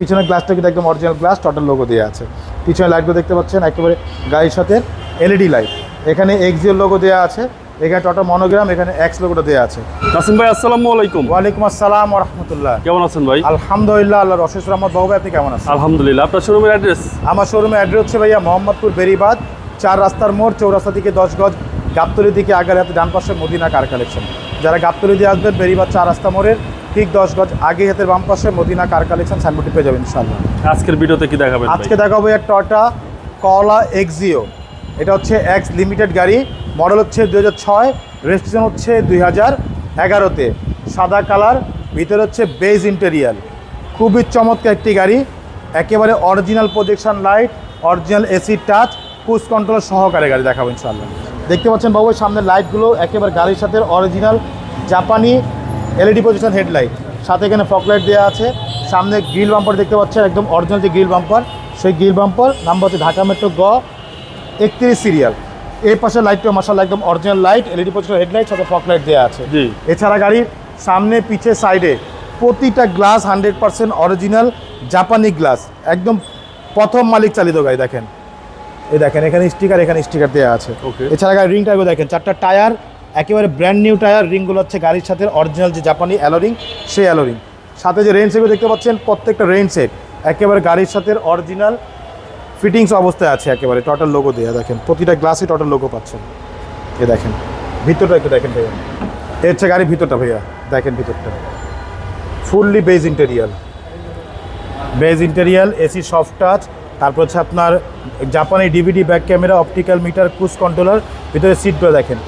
পিছনের গ্লাসটা কিন্তু একদম অরিজিনাল গ্লাস টোটাল লোগো দেওয়া আছে। পিছনে লাইটগুলো দেখতে পাচ্ছেন একেবারে গাড়ির সাথে এলইডি লাইট এখানে এক্সিওর লোগো দেওয়া আছে এখানে টোটাল মনোগ্রাম এখানে এক্স লোগোটা দেওয়া আছে। কাসিম ভাই আসসালামু আলাইকুম। ওয়ালাইকুম আসসালাম রহমতুল্লাহ। কেমন আছেন ভাই? আলহামদুলিল্লাহ আল্লাহ রশেষ রহমত। বাবু ভাই, আপনি কেমন আছেন? আলহামদুলিল্লাহ আপনার শোরুমের অ্যাড্রেস আমার শোরুমে অ্যাড্রেস হচ্ছে ভাইয়া মোহাম্মদপুর বেরিবাদ চার রাস্তার মোড় চৌরাস্তা থেকে দশ গজ গাবতলি দিকে আগার হাতে ডান পাশে মদিনা কার কালেকশন যারা গাবতলি দিয়ে আসবেন বেরিবাদ চার রাস্তা মোড়ের ঠিক দশ গজ আগে হাতের বাম পাশে মদিনা কার কালেকশন সাইনবোর্ডটি পেয়ে যাবেন ইনশাল্লাহ আজকের ভিডিওতে কি দেখাবেন আজকে দেখাবো এক টয়টা কলা এক্সিও। এটা হচ্ছে এক্স লিমিটেড গাড়ি মডেল হচ্ছে দুই হাজার ছয় রেজিস্ট্রেশন হচ্ছে দুই হাজার এগারোতে। সাদা কালার ভিতরে হচ্ছে বেজ ইন্টেরিয়াল খুবই চমৎকার একটি গাড়ি একেবারে original projection light original AC touch cruise control সহকারে গাড়ি দেখাবো ইনশাল্লাহ দেখতে পাচ্ছেন বাবু সামনে লাইটগুলো একেবারে গাড়ির সাথে অরিজিনাল জাপানি এলইডি পজিশন হেডলাইট সাথে এখানে ফকলাইট দেওয়া আছে। সামনে গ্রিল বাম্পার দেখতে পাচ্ছেন একদম অরিজিনাল যে গ্রিল বাম্পার সেই গ্রিল বাম্পার নাম্বার হচ্ছে ঢাকা মেট্রো গ একত্রিশ সিরিয়াল এই পাশে লাইটটা মাসাল একদম original light LED position headlight সাথে ফকলাইট দেওয়া আছে। এছাড়া গাড়ির সামনে পিছে সাইডে প্রতিটা গ্লাস হান্ড্রেড পার্সেন্ট অরিজিনাল জাপানি গ্লাস একদম প্রথম মালিক চালিত গাড়ি দেখেন। এই দেখেন এখানে স্টিকার এখানে স্টিকার দেওয়া আছে. এছাড়া গাড়ির রিং টায়ারগুলো দেখেন চারটা টায়ার একেবারে ব্র্যান্ড নিউ টায়ার রিংগুলো হচ্ছে গাড়ির সাথে অরিজিনাল যে জাপানি অ্যালোরিং সেই অ্যালোরিং সাথে যে রেঞ্জ সেগুলো দেখতে পাচ্ছেন, প্রত্যেকটা রেঞ্জ সেট একেবারে গাড়ির সাথে অরিজিনাল ফিটিংস অবস্থায় আছে একেবারে টোটাল লোগো দেওয়া দেখেন। প্রতিটা গ্লাসে টোটাল লোগো পাচ্ছেন। এ দেখেন, ভিতরটা একটু দেখেন ভাইয়া। এর হচ্ছে গাড়ির ভিতরটা ভাইয়া, দেখেন ভিতরটা। Fully beige interior beige interior AC soft touch তারপর হচ্ছে আপনার জাপানি DVD back camera optical meter cruise controller ভিতরে সিটগুলো দেখেন।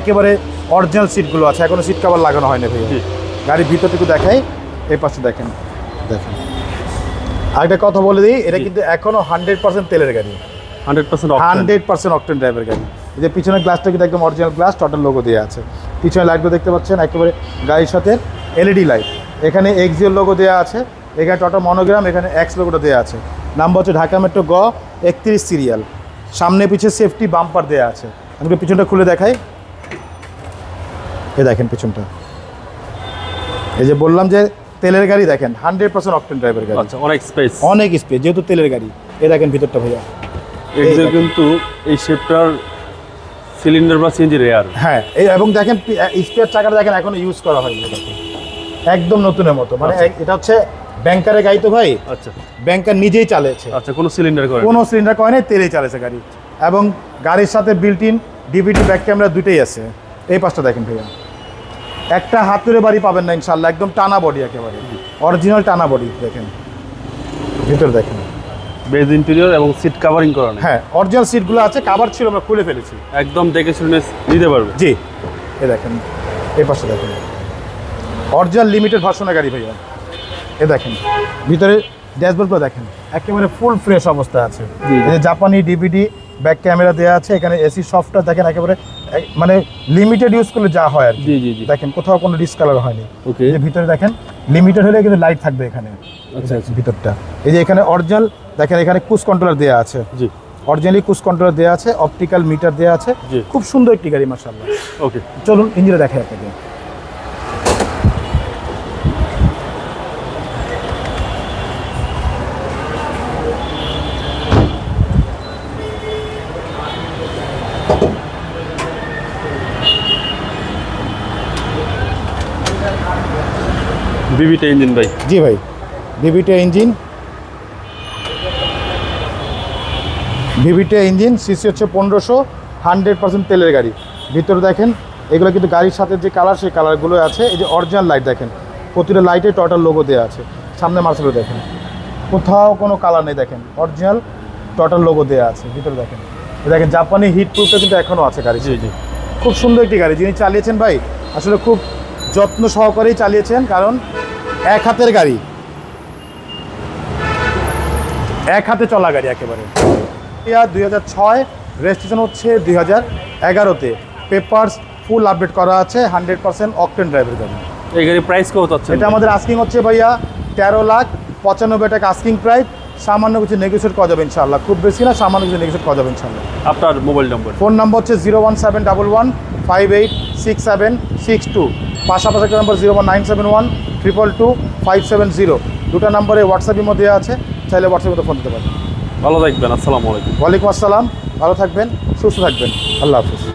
একেবারে অরিজিনাল সিটগুলো আছে। এখনও সিট কভার লাগানো হয় না ভাইয়া। জি। গাড়ির ভিতরটুকু দেখাই এই পাশে দেখেন। দেখেন। আরেকটা কথা বলে দিই এটা কিন্তু এখনও হান্ড্রেড পার্সেন্ট তেলের গাড়ি। Hundred percent hundred percent octane ড্রাইভের গাড়ি। এই যে পিছনের গ্লাসটা কিন্তু একদম অরিজিনাল গ্লাস টোটাল লোগো দেওয়া আছে। পিছনে লাইটগুলো দেখতে পাচ্ছেন একেবারে গাড়ির সাথে এলইডি লাইট এখানে এক্সিওর লোগো দেওয়া আছে এখানে টোটাল মনোগ্রাম এখানে এক্স লোগোটা দেওয়া আছে। নাম্বার হচ্ছে ঢাকা মেট্রো গ একত্রিশ সিরিয়াল সামনে পিছে সেফটি বাম্পার দেওয়া আছে। আমি পিছনটা খুলে দেখাই। এই দেখেন পিছনটা। এই যে বললাম যে তেলের গাড়ি দেখেন হান্ড্রেড পার্সেন্ট অকটেন ড্রাইভার গাড়ি। আচ্ছা অনেক স্পেস অনেক স্পেস যেহেতু তেলের গাড়ি। এই দেখেন ভিতরটা ভাইয়া। এই কিন্তু এই শেপটার সিলিন্ডার বা সিএনজি রেয়ার হ্যাঁ এই এবং দেখেন স্পেয়ার চাকাটা দেখেন এখনও ইউজ করা হয়নি একদম নতুনের মতো। মানে আচ্ছা। এটা হচ্ছে ব্যাংকারের গাড়ি তো ভাই। আচ্ছা। ব্যাংকার নিজেই চালিয়েছে আচ্ছা কোনো সিলিন্ডার করে কোনো সিলিন্ডার কয় নাই তেলেই চালিয়েছে গাড়ি। এবং গাড়ির সাথে built in DVD back camera দুটোই আছে। এই পাশটা দেখেন ভাইয়া। একটা হাতুড়ে বাড়ি পাবেন না ইনশাল্লাহ একদম টানা বডি একেবারে। অরিজিনাল টানা বডি দেখেন। ভিতরে দেখেন। বেজ ইন্টেরিয়র এবং সিট কাভারিং করা নেই। হ্যাঁ অরিজিনাল সিটগুলো আছে কাভার ছিল আমরা খুলে ফেলেছি। একদম দেখে শুনে নিতে পারবে। জি। এ দেখেন এই পাশে দেখেন। অরিজিনাল লিমিটেড ভার্সনের গাড়ি ভাইয়া। এ দেখেন ভিতরে ড্যাশবোর্ডগুলো দেখেন। একেবারে ফুল ফ্রেশ অবস্থায় আছে। জি। জাপানি ডিভিডি ব্যাক ক্যামেরা দেওয়া আছে এখানে এসি সফটওয়্যার দেখেন একেবারে মানে লিমিটেড ইউজ করলে যা হয় আর জি জি জি। দেখেন কোথাও কোনো ডিসকালার হয়নি। ওকে এই যে ভিতরে দেখেন লিমিটেড হলে কিন্তু লাইট থাকবে এখানে। আচ্ছা আচ্ছা। ভিতরটা। এই যে এখানে অরিজিনাল দেখেন এখানে কুস কন্ট্রোলার দেওয়া আছে। জি। অরিজিনালি কুস কন্ট্রোলার দেওয়া আছে অপটিক্যাল মিটার দেওয়া আছে। খুব সুন্দর একটি গাড়ি মার্শাল্লাহ ওকে চলুন ইঞ্জিনে দেখাই আপনাকে। বিবিটা ইঞ্জিন ভাই। জি ভাই VVT engine. VVT engine, CC হচ্ছে পনেরোশো হান্ড্রেড পার্সেন্ট তেলের গাড়ি। ভিতরে দেখেন, এগুলো কিন্তু গাড়ির সাথে যে কালার সেই কালারগুলো আছে। এই যে অরিজিনাল লাইট দেখেন, প্রতিটা লাইটে টোটাল লোগো দেওয়া আছে। সামনে মার্সেলও দেখেন। কোথাও কোনো কালার নেই দেখেন অরিজিনাল টোটাল লোগো দেওয়া আছে, ভিতরে দেখেন। দেখেন জাপানি হিট প্রুফটা কিন্তু এখনও আছে গাড়ি জি জি। খুব সুন্দর একটি গাড়ি। যিনি চালিয়েছেন ভাই আসলে খুব যত্ন সহকারেই চালিয়েছেন কারণ এক হাতের গাড়ি। এক হাতে চলা গাড়ি একেবারে। দুই হাজার ছয় রেজিস্ট্রেশন হচ্ছে দুই হাজার এগারোতে। পেপার্স ফুল আপডেট করা আছে হান্ড্রেড পার্সেন্ট অকটেন ড্রাইভের গাড়ি। এই গাড়ির প্রাইস কত চাচ্ছেন? এটা আমাদের আস্কিং হচ্ছে ভাইয়া তেরো লাখ পঁচানব্বই টাকা আস্কিং প্রাইস সামান্য কিছু নেগোসিয়েট করা যাবে ইনশাল্লাহ খুব বেশি না সামান্য কিছু নেগোসিয়েট করা যাবে ইনশাল্লাহ আপনার মোবাইল নম্বর ফোন নাম্বার হচ্ছে zero one seven double one five eight six seven six two পাশাপাশি একটা number zero one nine seven one triple two five seven zero দুটো নাম্বারে হোয়াটসঅ্যাপের মধ্যে আছে চাইলে হোয়াটসঅ্যাপে মধ্যে ফোন দিতে পারেন। ভালো থাকবেন আসসালামু আলাইকুম। ওয়ালাইকুম আসসালাম ভালো থাকবেন সুস্থ থাকবেন। আল্লাহ হাফিজ।